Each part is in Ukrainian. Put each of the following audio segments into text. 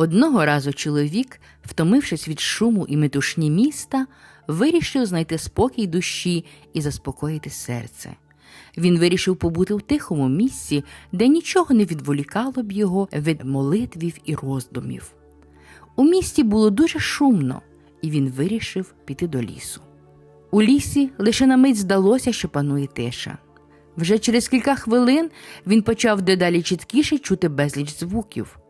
Одного разу чоловік, втомившись від шуму і метушні міста, вирішив знайти спокій душі і заспокоїти серце. Він вирішив побути в тихому місці, де нічого не відволікало б його від молитвів і роздумів. У місті було дуже шумно, і він вирішив піти до лісу. У лісі лише на мить здалося, що панує тиша. Вже через кілька хвилин він почав дедалі чіткіше чути безліч звуків.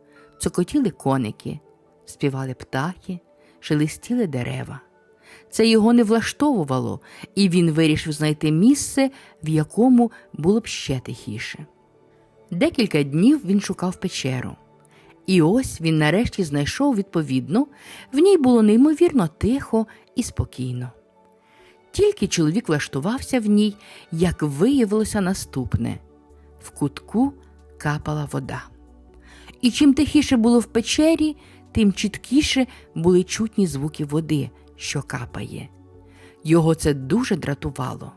Цокотіли коники, співали птахи, шелестіли дерева. Це його не влаштовувало, і він вирішив знайти місце, в якому було б ще тихіше. Декілька днів він шукав печеру. І ось він нарешті знайшов відповідну, в ній було неймовірно тихо і спокійно. Тільки чоловік влаштувався в ній, як виявилося наступне в кутку капала вода. І чим тихіше було в печері, тим чіткіше були чутні звуки води, що капає. Його це дуже дратувало.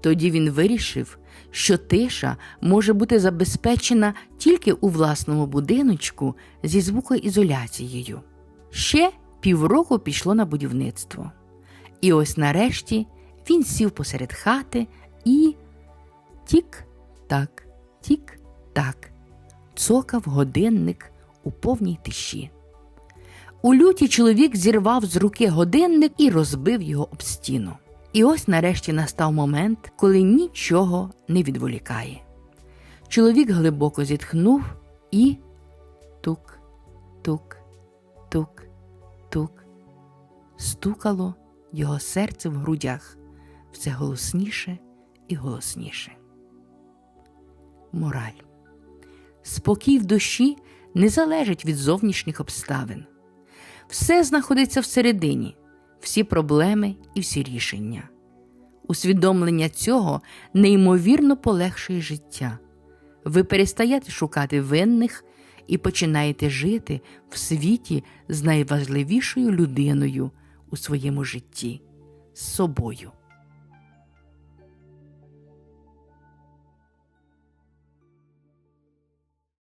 Тоді він вирішив, що тиша може бути забезпечена тільки у власному будиночку зі звукоізоляцією. Ще півроку пішло на будівництво. І ось нарешті він сів посеред хати і тік-так, тік-так, цокав годинник у повній тиші. У люті чоловік зірвав з руки годинник і розбив його об стіну. І ось нарешті настав момент, коли нічого не відволікає. Чоловік глибоко зітхнув і тук, тук, тук, тук. Стукало його серце в грудях все голосніше і голосніше. Мораль. Спокій в душі не залежить від зовнішніх обставин. Все знаходиться всередині, всі проблеми і всі рішення. Усвідомлення цього неймовірно полегшує життя. Ви перестаєте шукати винних і починаєте жити в світі з найважливішою людиною у своєму житті з собою.